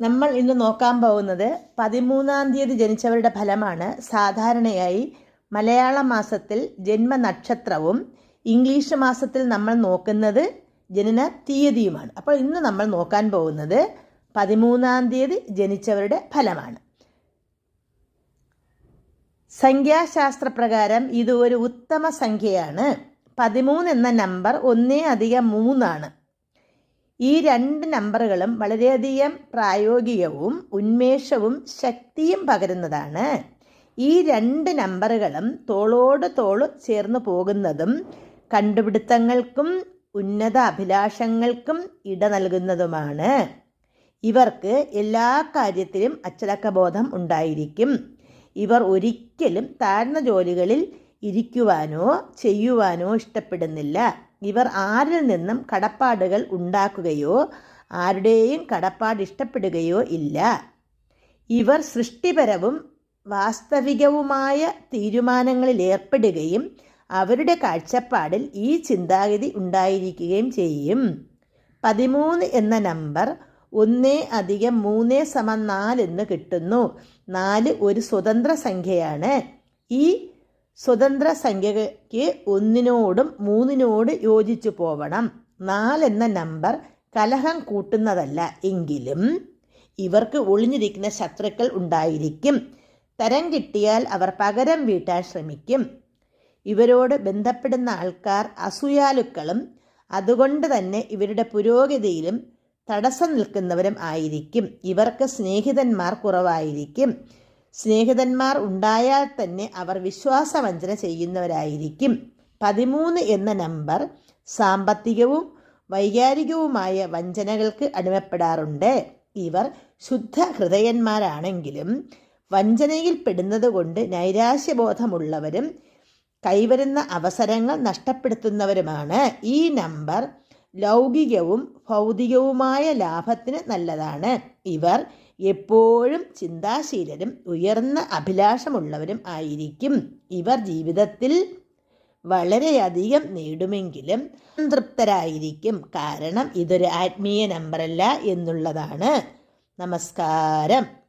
നമ്മൾ ഇന്ന് നോക്കാൻ പോകുന്നത് പതിമൂന്നാം തീയതി ജനിച്ചവരുടെ ഫലമാണ് സാധാരണയായി മലയാള മാസത്തിൽ ജന്മനക്ഷത്രവും ഇംഗ്ലീഷ് മാസത്തിൽ നമ്മൾ നോക്കുന്നത് ജനന തീയതിയുമാണ്. അപ്പോൾ ഇന്ന് നമ്മൾ നോക്കാൻ പോകുന്നത് പതിമൂന്നാം തീയതി ജനിച്ചവരുടെ ഫലമാണ്. സംഖ്യാശാസ്ത്രപ്രകാരം ഇത് ഒരു ഉത്തമ സംഖ്യയാണ്. പതിമൂന്ന് എന്ന നമ്പർ ഒന്നേ അധികം മൂന്നാണ്. ഈ രണ്ട് നമ്പറുകളും വളരെയധികം പ്രായോഗികവും ഉന്മേഷവും ശക്തിയും പകരുന്നതാണ്. ഈ രണ്ട് നമ്പറുകളും തോളോട് തോൾ ചേർന്ന് പോകുന്നതും കണ്ടുപിടുത്തങ്ങൾക്കും ഉന്നത അഭിലാഷങ്ങൾക്കും ഇട നൽകുന്നതുമാണ്. ഇവർക്ക് എല്ലാ കാര്യത്തിലും അച്ചടക്കബോധം ഉണ്ടായിരിക്കും. ഇവർ ഒരിക്കലും താഴ്ന്ന ജോലികളിൽ ഇരിക്കുവാനോ ചെയ്യുവാനോ ഇഷ്ടപ്പെടുന്നില്ല. ഇവർ ആരിൽ നിന്നും കടപ്പാടുകൾ ഉണ്ടാക്കുകയോ ആരുടെയും കടപ്പാട് ഇഷ്ടപ്പെടുകയോ ഇല്ല. ഇവർ സൃഷ്ടിപരവും വാസ്തവികവുമായ തീരുമാനങ്ങളിൽ ഏർപ്പെടുകയും അവരുടെ കാഴ്ചപ്പാടിൽ ഈ ചിന്താഗതി ഉണ്ടായിരിക്കുകയും ചെയ്യും. പതിമൂന്ന് എന്ന നമ്പർ ഒന്ന് അധികം മൂന്ന് സമം നാല് എന്ന് കിട്ടുന്നു. നാല് ഒരു സ്വതന്ത്ര സംഖ്യയാണ്. ഈ സ്വതന്ത്ര സംഖ്യയ്ക്ക് ഒന്നിനോടും മൂന്നിനോട് യോജിച്ചു പോവണം. നാലെന്ന നമ്പർ കലഹം കൂട്ടുന്നതല്ല എങ്കിലും ഇവർക്ക് ഒളിഞ്ഞിരിക്കുന്ന ശത്രുക്കൾ ഉണ്ടായിരിക്കും. തരം കിട്ടിയാൽ അവർ പകരം വീട്ടാൻ ശ്രമിക്കും. ഇവരോട് ബന്ധപ്പെടുന്ന ആൾക്കാർ അസൂയാലുക്കളും അതുകൊണ്ട് തന്നെ ഇവരുടെ പുരോഗതിയിലും തടസ്സം നിൽക്കുന്നവരും ആയിരിക്കും. ഇവർക്ക് സ്നേഹിതന്മാർ കുറവായിരിക്കും. സ്നേഹിതന്മാർ ഉണ്ടായാൽ തന്നെ അവർ വിശ്വാസവഞ്ചന ചെയ്യുന്നവരായിരിക്കും. പതിമൂന്ന് എന്ന നമ്പർ സാമ്പത്തികവും വൈകാരികവുമായ വഞ്ചനകൾക്ക് അടിമപ്പെടാറുണ്ട്. ഇവർ ശുദ്ധ ഹൃദയന്മാരാണെങ്കിലും വഞ്ചനയിൽ പെടുന്നത് കൊണ്ട് നൈരാശ്യബോധമുള്ളവരും കൈവരുന്ന അവസരങ്ങൾ നഷ്ടപ്പെടുത്തുന്നവരുമാണ്. ഈ നമ്പർ ലൗകികവും ഭൗതികവുമായ ലാഭത്തിന് നല്ലതാണ്. ഇവർ എപ്പോഴും ചിന്താശീലരും ഉയർന്ന അഭിലാഷമുള്ളവരും ആയിരിക്കും. ഇവർ ജീവിതത്തിൽ വളരെയധികം നേടുമെങ്കിലും സംതൃപ്തരായിരിക്കും. കാരണം ഇതൊരു ആത്മീയ നമ്പറല്ല എന്നുള്ളതാണ്. നമസ്കാരം.